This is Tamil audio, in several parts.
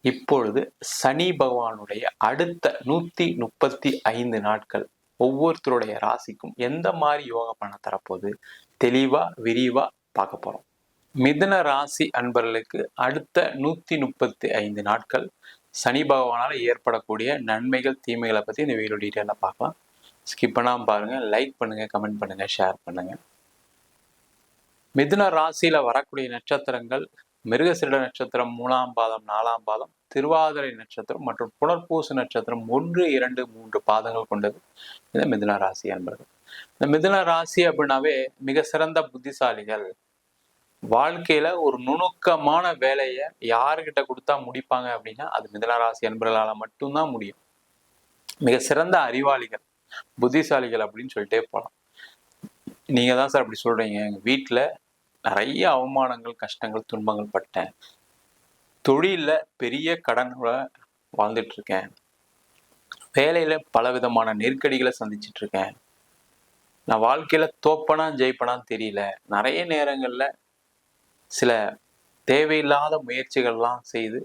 இப்பொழுது சனி பகவானுடைய அடுத்த நூத்தி முப்பத்தி ஐந்து நாட்கள் ஒவ்வொருத்தருடைய ராசிக்கும் எந்த மாதிரி யோக பண்ண தரப்போகுது? தெளிவா விரிவா பார்க்க போறோம். மிதுன ராசி அன்பர்களுக்கு அடுத்த நூத்தி முப்பத்தி ஐந்து நாட்கள் சனி பகவானால ஏற்படக்கூடிய நன்மைகள் தீமைகளை பத்தி இந்த வீடியோ டீட்டெயிலாக பார்க்கலாம். ஸ்கிப் பண்ணாமல் பாருங்க. லைக் பண்ணுங்க கமெண்ட் பண்ணுங்க ஷேர் பண்ணுங்க. மிதுன ராசியில வரக்கூடிய நட்சத்திரங்கள் மிருகசிரட நட்சத்திரம் மூணாம் பாதம் நாலாம் பாதம் திருவாதிரை நட்சத்திரம் மற்றும் புனர்பூச நட்சத்திரம் ஒன்று இரண்டு மூன்று பாதங்கள் கொண்டது. இந்த மிதுன ராசி என்பர்கள் இந்த மிதுன ராசி அப்படின்னாவே மிக சிறந்த புத்திசாலிகள். வாழ்க்கையில ஒரு நுணுக்கமான வேலையை யாருக்கிட்ட கொடுத்தா முடிப்பாங்க அப்படின்னா அது மிதுன ராசி என்பர்களால மட்டும்தான் முடியும். மிக சிறந்த அறிவாளிகள் புத்திசாலிகள் அப்படின்னு சொல்லிட்டே போகலாம் நீங்க தான் சார் அப்படி சொல்றீங்க. எங்க வீட்டுல நிறைய அவமானங்கள் கஷ்டங்கள் துன்பங்கள் பட்டேன். தொழிலில் பெரிய கடனோட வாழ்ந்துட்டு இருக்கேன் வேலையில் பல விதமான நெருக்கடிகளை சந்திச்சிட்டு இருக்கேன் நான் வாழ்க்கையில் தோப்பனா ஜெயிப்பனான்னு தெரியல. நிறைய நேரங்களில் சில தேவையில்லாத முயற்சிகள்லாம் செய்து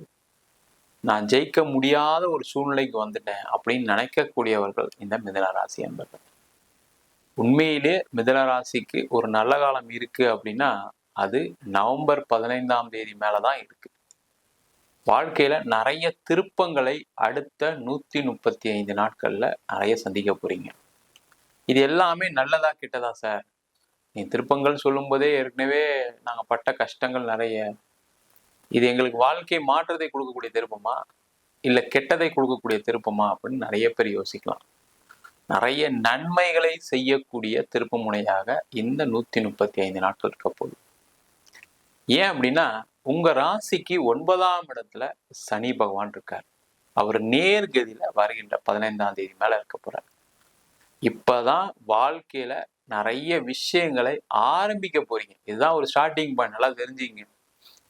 நான் ஜெயிக்க முடியாத ஒரு சூழ்நிலைக்கு வந்துட்டேன் அப்படின்னு நினைக்கக்கூடியவர்கள் இந்த மிதனராசி என்பர்கள். உண்மையிலே மிதனராசிக்கு ஒரு நல்ல காலம் இருக்கு அப்படின்னா அது நவம்பர் பதினைந்தாம் தேதி மேலே தான் இருக்கு. வாழ்க்கையில நிறைய திருப்பங்களை அடுத்த நூத்தி முப்பத்தி ஐந்து நாட்கள்ல நிறைய சந்திக்க போறீங்க. இது எல்லாமே நல்லதா கெட்டதா சார் நீ திருப்பங்கள் சொல்லும்போதே ஏற்கனவே நாங்கள் பட்ட கஷ்டங்கள் நிறைய. இது எங்களுக்கு வாழ்க்கை மாற்றத்தை கொடுக்கக்கூடிய திருப்பமா? இல்லை கெட்டதை கொடுக்கக்கூடிய திருப்பமா? அப்படின்னு நிறைய பேர் யோசிக்கலாம். நிறைய நன்மைகளை செய்யக்கூடிய திருப்பமுனையாக இந்த நூற்றி முப்பத்தி ஐந்து நாட்கள் இருக்க போகுது. ஏன் அப்படின்னா உங்க ராசிக்கு ஒன்பதாம் இடத்துல சனி பகவான் இருக்கார். அவர் நேர்கதியில வருகின்ற பதினைந்தாம் தேதி மேல இருக்க போறார். இப்பதான் வாழ்க்கையில நிறைய விஷயங்களை ஆரம்பிக்க போறீங்க. இதுதான் ஒரு ஸ்டார்டிங் பாயிண்ட் நல்லா தெரிஞ்சுங்க.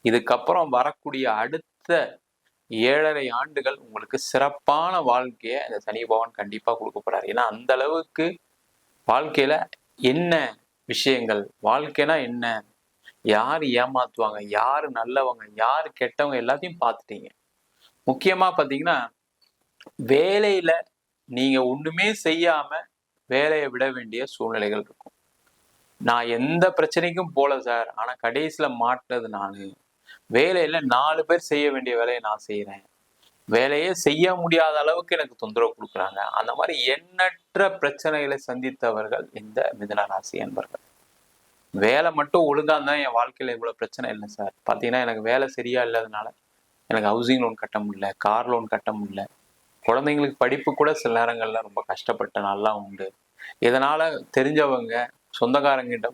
இதுக்கப்புறம் வரக்கூடிய அடுத்த ஏழரை ஆண்டுகள் உங்களுக்கு சிறப்பான வாழ்க்கையை அந்த சனி பகவான் கண்டிப்பா கொடுக்க போறாரு. ஏன்னா அந்த அளவுக்கு வாழ்க்கையில என்ன விஷயங்கள் வாழ்க்கைனா என்ன யார் ஏமாத்துவாங்க? யார் நல்லவங்க? யார் கெட்டவங்க? எல்லாத்தையும் பார்த்துட்டீங்க. முக்கியமாக பார்த்தீங்கன்னா வேலையில் நீங்கள் ஒன்றுமே செய்யாமல் வேலையை விட வேண்டிய சூழ்நிலைகள் இருக்கும். நான் எந்த பிரச்சனைக்கும் போல சார். ஆனால் கடைசியில் மாட்டினது நான். வேலையில் நாலு பேர் செய்ய வேண்டிய வேலையை நான் செய்கிறேன் வேலையே செய்ய முடியாத அளவுக்கு எனக்கு தொந்தரவு கொடுக்குறாங்க. அந்த மாதிரி எண்ணற்ற பிரச்சனைகளை சந்தித்தவர்கள் இந்த மிதன ராசி என்பர்கள் வேலை மட்டும் ஒழுங்கா இருந்தால் என் வாழ்க்கையில் இவ்வளோ பிரச்சனை இல்லை சார். பார்த்தீங்கன்னா எனக்கு வேலை சரியா இல்லாதனால எனக்கு ஹவுசிங் லோன் கட்ட முடியல கார் லோன் கட்ட முடியல. குழந்தைங்களுக்கு படிப்பு கூட சில நேரங்களில் ரொம்ப கஷ்டப்பட்ட நாள்லாம் உண்டு. இதனால் தெரிஞ்சவங்க சொந்தக்காரங்கிட்ட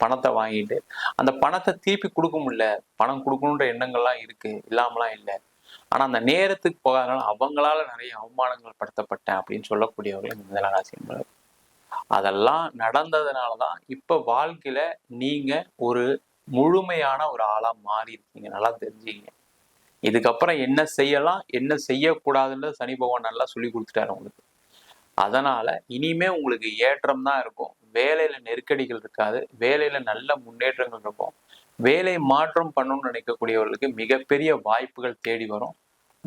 பணத்தை வாங்கிட்டு அந்த பணத்தை திருப்பி கொடுக்க முடியல. பணம் கொடுக்கணுன்ற எண்ணங்கள்லாம் இருக்குது இல்லாமலாம் இல்லை. ஆனால் அந்த நேரத்துக்கு போகாதனால அவங்களால நிறைய அவமானங்கள் படுத்தப்பட்டேன் அப்படின்னு சொல்லக்கூடியவர்கள் இந்த மிதனராசி என்பது அதெல்லாம் நடந்ததுனால தான் இப்போ வாழ்க்கையில நீங்க ஒரு முழுமையான ஒரு ஆளா மாறி இருக்கீங்க நல்லா தெரிஞ்சுங்க இதுக்கப்புறம் என்ன செய்யலாம் என்ன செய்யக்கூடாதுன்றது சனி பகவான் நல்லா சொல்லி கொடுத்துட்டாரு உங்களுக்கு. அதனால இனிமே உங்களுக்கு ஏற்றம் தான் இருக்கும். வேலையில நெருக்கடிகள் இருக்காது. வேலையில நல்ல முன்னேற்றங்கள் இருக்கும். வேலை மாற்றம் பண்ணணும்னு நினைக்கக்கூடியவர்களுக்கு மிகப்பெரிய வாய்ப்புகள் தேடி வரும்.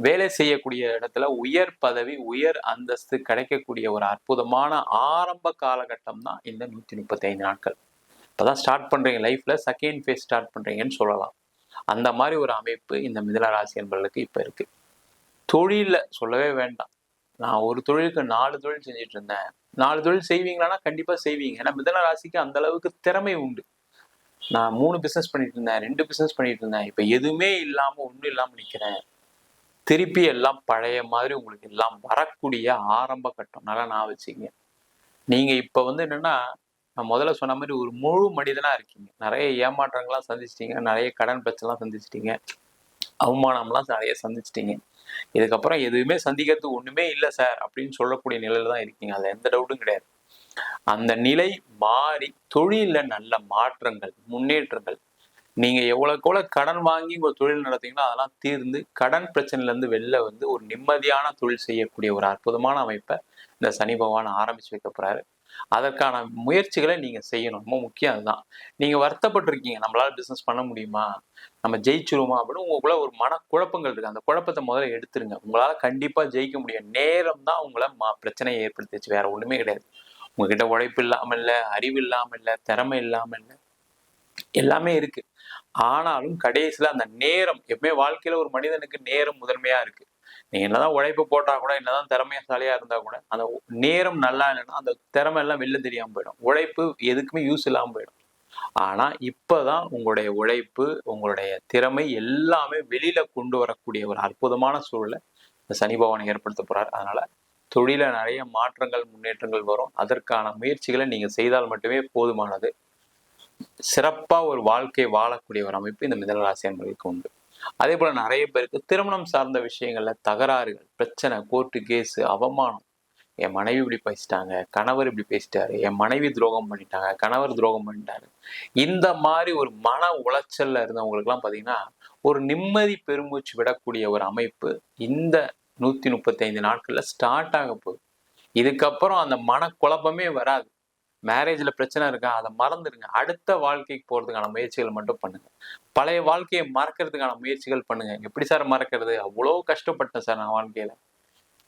வேலை செய்யக்கூடிய இடத்துல உயர் பதவி உயர் அந்தஸ்து கிடைக்கக்கூடிய ஒரு அற்புதமான ஆரம்ப காலகட்டம் தான் இந்த நூற்றி முப்பத்தி ஐந்து நாட்கள். இப்போதான் ஸ்டார்ட் பண்ணுறீங்க லைஃப்பில் செகண்ட் ஃபேஸ் ஸ்டார்ட் பண்ணுறீங்கன்னு சொல்லலாம். அந்த மாதிரி ஒரு அமைப்பு இந்த மிதன ராசி என்பவர்களுக்கு இப்போ இருக்குது தொழிலில் சொல்லவே வேண்டாம். நான் ஒரு தொழிலுக்கு நாலு தொழில் செஞ்சுட்டு இருந்தேன். நாலு தொழில் செய்வீங்களான்னா கண்டிப்பாக செய்வீங்க. ஏன்னா மிதன ராசிக்கு அந்த அளவுக்கு திறமை உண்டு. நான் மூணு பிஸ்னஸ் பண்ணிட்டு இருந்தேன் ரெண்டு பிஸ்னஸ் பண்ணிட்டு இருந்தேன். இப்போ எதுவுமே இல்லாமல் ஒன்றும் இல்லாமல் நிற்கிறேன் திருப்பி எல்லாம் பழைய மாதிரி உங்களுக்கு எல்லாம் வரக்கூடிய ஆரம்ப கட்டம். நல்லா நான் வச்சுங்க. நீங்க இப்ப வந்து என்னன்னா நான் முதல்ல சொன்ன மாதிரி ஒரு முழு மனிதனா இருக்கீங்க. நிறைய ஏமாற்றங்கள்லாம் சந்திச்சிட்டீங்க. நிறைய கடன் பிரச்சனைலாம் சந்திச்சிட்டீங்க. அவமானம்லாம் நிறைய சந்திச்சிட்டீங்க. இதுக்கப்புறம் எதுவுமே சந்திக்கிறதுக்கு ஒண்ணுமே இல்லை சார் அப்படின்னு சொல்லக்கூடிய நிலையில தான் இருக்கீங்க. அது எந்த டவுட்டும் கிடையாது. அந்த நிலை மாறி தொழிலில் நல்ல மாற்றங்கள் முன்னேற்றங்கள் நீங்க எவ்வளவுக்கு எவ்வளவு கடன் வாங்கி உங்க தொழில் நடத்தீங்கன்னா அதெல்லாம் தீர்ந்து கடன் பிரச்சனையில இருந்து வெளில வந்து ஒரு நிம்மதியான தொழில் செய்யக்கூடிய ஒரு அற்புதமான அமைப்பை இந்த சனி பகவான் ஆரம்பிச்சு வைக்க போறாரு. அதற்கான முயற்சிகளை நீங்க செய்யணும். ரொம்ப முக்கியம் அதுதான். நீங்க வருத்தப்பட்டிருக்கீங்க. நம்மளால பிசினஸ் பண்ண முடியுமா? நம்ம ஜெயிச்சிருவோமா? அப்படின்னு உங்களுக்குள்ள ஒரு மன குழப்பங்கள் இருக்கு. அந்த குழப்பத்தை முதல்ல எடுத்துருங்க. உங்களால கண்டிப்பா ஜெயிக்க முடியும். நேரம் தான் உங்களை மா பிரச்சனையை ஏற்படுத்திச்சு வேற ஒண்ணுமே கிடையாது. உங்ககிட்ட உழைப்பு இல்லாம இல்லை அறிவு இல்லாம இல்ல திறமை இல்லாம இல்லை எல்லாமே இருக்கு. ஆனாலும் கடைசியில அந்த நேரம் எப்பவுமே வாழ்க்கையில ஒரு மனிதனுக்கு நேரம் முதன்மையா இருக்கு. நீ என்னதான் உழைப்பு போட்டா கூட என்னதான் திறமையாசாலியா இருந்தா கூட அந்த நேரம் நல்லா இல்லைன்னா அந்த திறமை எல்லாம் வெளில தெரியாம போயிடும். உழைப்பு எதுக்குமே யூஸ் இல்லாமல் போயிடும். ஆனா இப்பதான் உங்களுடைய உழைப்பு உங்களுடைய திறமை எல்லாமே வெளியில கொண்டு வரக்கூடிய ஒரு அற்புதமான சூழலை இந்த சனி பகவான் ஏற்படுத்த போறாரு. அதனால தொழில நிறைய மாற்றங்கள் முன்னேற்றங்கள் வரும். அதற்கான முயற்சிகளை நீங்க செய்தால் மட்டுமே போதுமானது. சிறப்பா ஒரு வாழ்க்கை வாழக்கூடிய ஒரு அமைப்பு இந்த மிதனராசி என்பதற்கு உண்டு. அதே போல நிறைய பேருக்கு திருமணம் சார்ந்த விஷயங்கள்ல தகராறுகள் பிரச்சனை கோர்ட்டு கேஸு அவமானம். என் மனைவி இப்படி பேசிட்டாங்க கணவர் இப்படி பேசிட்டாரு என் மனைவி துரோகம் பண்ணிட்டாங்க கணவர் துரோகம் பண்ணிட்டாரு. இந்த மாதிரி ஒரு மன உளைச்சல்ல இருந்தவங்களுக்குலாம் பாத்தீங்கன்னா ஒரு நிம்மதி பெருமூச்சு விடக்கூடிய ஒரு அமைப்பு இந்த நூத்தி முப்பத்தி ஐந்து நாட்கள்ல ஸ்டார்ட் ஆக போகுது. இதுக்கப்புறம் அந்த மனக்குழப்பமே வராது. மேரேஜ்ல பிரச்சனை இருக்கா? அதை மறந்துடுங்க. அடுத்த வாழ்க்கைக்கு போறதுக்கான முயற்சிகள் மட்டும் பண்ணுங்க. பழைய வாழ்க்கையை மறக்கிறதுக்கான முயற்சிகள் பண்ணுங்க. எப்படி சார் மறக்கிறது? அவ்வளோ கஷ்டப்பட்டேன் சார் நான் வாழ்க்கையில.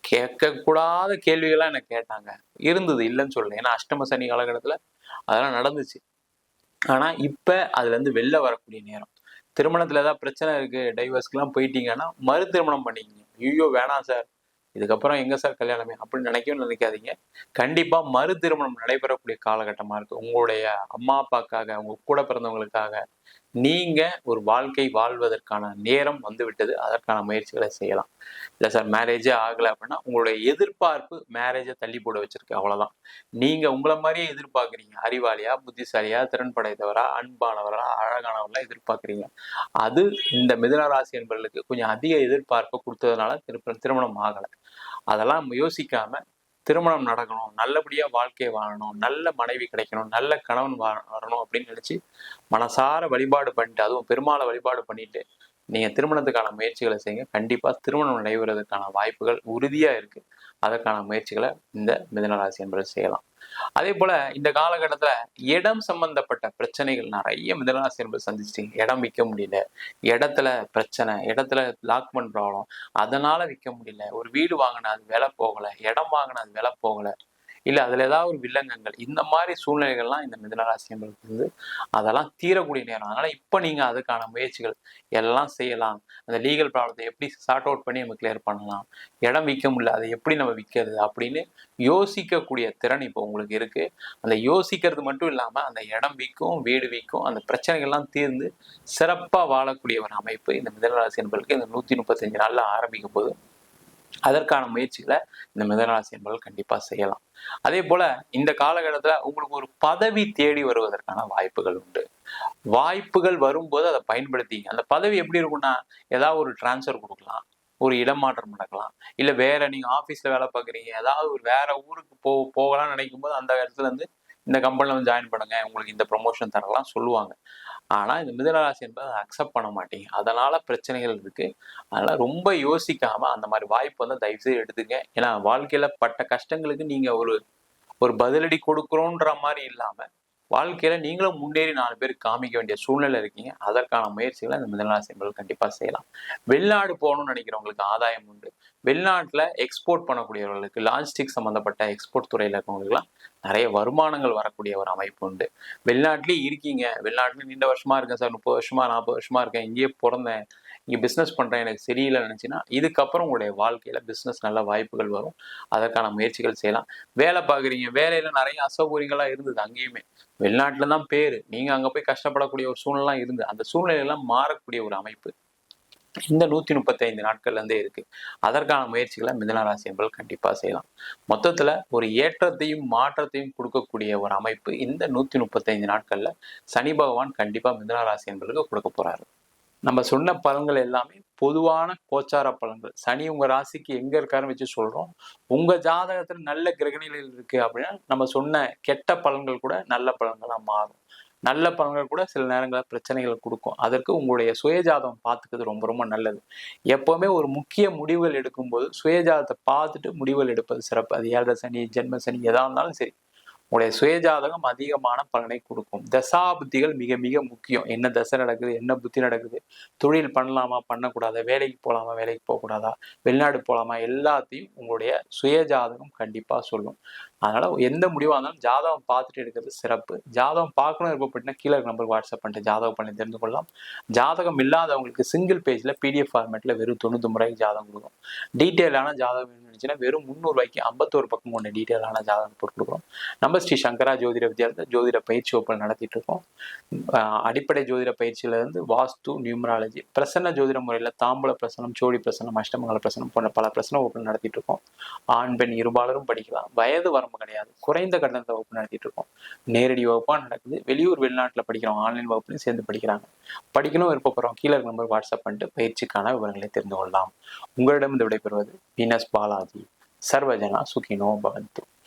கேட்கக்கூடாத கேள்விகள்லாம் எனக்கு கேட்டாங்க. இருந்தது இல்லைன்னு சொல்லல. ஏன்னா அஷ்டம சனி காலகட்டத்துல அதெல்லாம் நடந்துச்சு. ஆனா இப்ப அதுல இருந்து வெளில வரக்கூடிய நேரம். திருமணத்தில் ஏதாவது பிரச்சனை இருக்கு டைவர்ஸ்க்குலாம் போயிட்டீங்கன்னா மறு திருமணம் பண்ணிக்கிங்க. ஐயோ வேணாம் சார். இதுக்கப்புறம் எங்க சார் கல்யாணமே அப்படின்னு நினைக்கவும் நினைக்காதீங்க. கண்டிப்பா மறு திருமணம் நடைபெறக்கூடிய காலகட்டமா இருக்கு. உங்களுடைய அம்மா அப்பாக்காக உங்க கூட பிறந்தவங்களுக்காக நீங்க ஒரு வாழ்க்கை வாழ்வதற்கான நேரம் வந்துவிட்டது. அதற்கான முயற்சிகளை செய்யலாம். இல்லை சார் மேரேஜே ஆகலை அப்படின்னா உங்களுடைய எதிர்பார்ப்பு மேரேஜை தள்ளி போட வச்சிருக்கு. அவ்வளவுதான். நீங்க உங்களை மாதிரியே எதிர்பார்க்குறீங்க. அறிவாளியா புத்திசாலியா திறன் படைத்தவரா அன்பானவரா அழகானவரா எதிர்பார்க்குறீங்க. அது இந்த மிதனராசி என்பவர்களுக்கு கொஞ்சம் அதிக எதிர்பார்ப்பு கொடுத்ததுனால திரு திருமணம் ஆகலை. அதெல்லாம் யோசிக்காம திருமணம் நடக்கணும் நல்லபடியா வாழ்க்கையை வாழணும் நல்ல மனைவி கிடைக்கணும் நல்ல கணவன் வரணும் அப்படின்னு நினைச்சு மனசார வழிபாடு பண்ணிட்டு அதுவும் பெருமாளை வழிபாடு பண்ணிட்டு நீங்க திருமணத்துக்கான முயற்சிகளை செய்யுங்க. கண்டிப்பா திருமணம் நடைபெறதுக்கான வாய்ப்புகள் உறுதியா இருக்கு. அதற்கான முயற்சிகளை இந்த மிதனராசி என்பது செய்யலாம். அதே போல இந்த காலகட்டத்துல இடம் சம்பந்தப்பட்ட பிரச்சனைகள் நிறைய மிதனராசி என்பது சந்திச்சிட்டீங்க இடம் விற்க முடியல. இடத்துல பிரச்சனை இடத்துல லாக்மெண்ட் ப்ராப்ளம் அதனால விற்க முடியல. ஒரு வீடு வாங்கினா அது விலை போகல. இடம் வாங்கினா அது விலை போகல. இல்லை அதில் ஏதாவது ஒரு வில்லங்கங்கள். இந்த மாதிரி சூழ்நிலைகள்லாம் இந்த மிதனராசி என்பதுக்கு வந்து அதெல்லாம் தீரக்கூடிய நேரம். அதனால இப்போ நீங்கள் அதுக்கான முயற்சிகள் எல்லாம் செய்யலாம். அந்த லீகல் ப்ராப்ளத்தை எப்படி சார்ட் அவுட் பண்ணி நம்ம கிளியர் பண்ணலாம். இடம் விற்க முடியல அதை எப்படி நம்ம விற்கிறது அப்படின்னு யோசிக்கக்கூடிய திறன் இப்போ உங்களுக்கு இருக்கு. அந்த யோசிக்கிறது மட்டும் இல்லாமல் அந்த இடம் விற்கும் வீடு விற்கும் அந்த பிரச்சனைகள்லாம் தீர்ந்து சிறப்பாக வாழக்கூடிய ஒரு அமைப்பு இந்த மிதனராசி என்பதற்கு இந்த நூற்றி முப்பத்தஞ்சு நாளில் ஆரம்பிக்கும் போது அதற்கான முயற்சிகளை இந்த மிதனராசி என்பவர்கள் கண்டிப்பாக செய்யலாம். அதே போல இந்த காலகட்டத்துல உங்களுக்கு ஒரு பதவி தேடி வருவதற்கான வாய்ப்புகள் உண்டு. வாய்ப்புகள் வரும்போது அதை பயன்படுத்திங்க. அந்த பதவி எப்படி இருக்கும்னா ஏதாவது ஒரு டிரான்ஸ்ஃபர் கொடுக்கலாம் ஒரு இடமாற்றம் நடக்கலாம் இல்ல வேற நீங்க ஆபீஸ்ல வேலை பார்க்குறீங்க ஏதாவது ஒரு வேற ஊருக்கு போ போகலாம்னு நினைக்கும் போது அந்த இடத்துல இருந்து இந்த கம்பெனில வந்து ஜாயின் பண்ணுங்க உங்களுக்கு இந்த ப்ரொமோஷன் தரலாம் சொல்லுவாங்க. ஆனா இந்த மிதனராசி என்பதை அதை அக்செப்ட் பண்ண மாட்டீங்க அதனால பிரச்சனைகள் இருக்கு. அதனால ரொம்ப யோசிக்காம அந்த மாதிரி வாய்ப்பு வந்து தயவு செய்து எடுத்துங்க. ஏன்னா வாழ்க்கையில பட்ட கஷ்டங்களுக்கு நீங்க ஒரு ஒரு பதிலடி கொடுக்குறோன்ற மாதிரி இல்லாம வாழ்க்கையில நீங்களும் முன்னேறி நாலு பேருக்கு காமிக்க வேண்டிய சூழ்நிலை இருக்கீங்க. அதற்கான முயற்சிகளை இந்த மிதனராசி என்பது கண்டிப்பா செய்யலாம். வெளிநாடு போகணும்னு நினைக்கிறவங்களுக்கு ஆதாயம் உண்டு. வெளிநாட்டுல எக்ஸ்போர்ட் பண்ணக்கூடியவர்களுக்கு லாஜிஸ்டிக் சம்பந்தப்பட்ட எக்ஸ்போர்ட் துறையில இருக்கவங்களுக்குலாம் நிறைய வருமானங்கள் வரக்கூடிய ஒரு அமைப்பு உண்டு. வெளிநாட்டிலேயே இருக்கீங்க. வெளிநாட்டுல நீண்ட வருஷமா இருக்கேன் சார். முப்பது வருஷமா நாற்பது வருஷமா இருக்கேன். இங்கேயே பிறந்தேன். நீங்கள் பிஸ்னஸ் பண்ணுறேன் எனக்கு சரியில்லை நினச்சின்னா இதுக்கப்புறம் உங்களுடைய வாழ்க்கையில் பிஸ்னஸ் நல்ல வாய்ப்புகள் வரும். அதற்கான முயற்சிகள் செய்யலாம். வேலை பார்க்குறீங்க வேலையில் நிறைய அசௌகரியங்களாக இருந்தது அங்கேயுமே. வெளிநாட்டில் தான் பேர். நீங்கள் அங்கே போய் கஷ்டப்படக்கூடிய ஒரு சூழ்நிலாம் இருந்து அந்த சூழ்நிலையெல்லாம் மாறக்கூடிய ஒரு அமைப்பு இந்த நூத்தி முப்பத்தி ஐந்து நாட்கள்ல இருந்தே இருக்கு. அதற்கான முயற்சிகளை மிதன ராசி என்பது கண்டிப்பா செய்யலாம். மொத்தத்துல ஒரு ஏற்றத்தையும் மாற்றத்தையும் கொடுக்கக்கூடிய ஒரு அமைப்பு இந்த நூத்தி முப்பத்தைந்து நாட்களில் நாட்கள்ல சனி பகவான் கண்டிப்பா மிதனராசி என்பதற்கு கொடுக்க போறாரு. நம்ம சொன்ன பலன்கள் எல்லாமே பொதுவான கோச்சார பலன்கள். சனி உங்க ராசிக்கு எங்க இருக்காருன்னு வச்சு சொல்றோம். உங்க ஜாதகத்துல நல்ல கிரகணிகள் இருக்கு அப்படின்னா நம்ம சொன்ன கெட்ட பலன்கள் கூட நல்ல பலன்களா மாறும். நல்ல பலன்கள் கூட சில நேரங்களில் பிரச்சனைகள் கொடுக்கும். அதற்கு உங்களுடைய சுயஜாதம் பார்த்துக்கிறது ரொம்ப ரொம்ப நல்லது. எப்போவுமே ஒரு முக்கிய முடிவுகள் எடுக்கும்போது சுயஜாதத்தை பார்த்துட்டு முடிவுகள் எடுப்பது சிறப்பு. அது ஏழரை சனி ஜென்ம சனி எதா இருந்தாலும் சரி. உங்களுடைய சுயஜாதகம் அதிகமான பலனை கொடுக்கும். தசா புத்திகள் மிக மிக முக்கியம். என்ன தசை நடக்குது என்ன புத்தி நடக்குது தொழில் பண்ணலாமா பண்ணக்கூடாதா வேலைக்கு போகலாமா வேலைக்கு போகக்கூடாதா வெளிநாடு போகலாமா எல்லாத்தையும் உங்களுடைய சுயஜாதகம் கண்டிப்பாக சொல்லும். அதனால எந்த முடிவாக இருந்தாலும் ஜாதகம் பார்த்துட்டு எடுக்கிறது சிறப்பு. ஜாதகம் பார்க்கணும் விருப்பப்பட்டுனா கீழே நம்பருக்கு வாட்ஸ்அப் பண்ணிட்டு ஜாதகம் பண்ணி தெரிந்து கொள்ளலாம். ஜாதகம் இல்லாதவங்களுக்கு சிங்கிள் பேஜில் பிடிஎஃப் ஃபார்மேட்டில் வெறும் தொண்ணூத்தொம்பது முறைக்கு ஜாதகம் கொடுக்கும் டீட்டெயிலான ஜாதகம் இருந்துச்சுன்னா வெறும் முந்நூறுவாய்க்கு ஐம்பத்தோரு பக்கம் கொண்ட டீட்டெயிலான ஜாதகம் போட்டு கொடுக்குறோம் நம்ம ஸ்ரீ சங்கரா ஜோதிட வித்யாலயத்தில் ஜோதிட பயிற்சி வகுப்பில் நடத்திட்டு இருக்கோம். அடிப்படை ஜோதிட பயிற்சியிலிருந்து வாஸ்து நியூமராலஜி பிரசன்ன ஜோதிட முறையில் தாம்பூல பிரசனம் சோழி பிரசனம் அஷ்டமங்கல பிரசனம் போன்ற பல பிரசன வகுப்புகள் நடத்திட்டு இருக்கோம். ஆண் பெண் இருபாலரும் படிக்கலாம். வயது வர நம்ம கிடையாது. குறைந்த கட்டணத்தை வகுப்பு நடத்திட்டு இருக்கோம். நேரடி வகுப்பா நடக்குது. வெளியூர் வெளிநாட்டில் படிக்கிறோம் ஆன்லைன் வகுப்புலையும் சேர்ந்து படிக்கிறாங்க. படிக்கணும் விருப்பப்படுறோம் கீழே நம்பர் வாட்ஸ்அப் பண்ணிட்டு பயிற்சிக்கான விவரங்களை தெரிந்து கொள்ளலாம். உங்களிடம் இந்த விடைபெறுவது வீனஸ் பாலாஜி. சர்வஜனா சுகினோ பவந்து.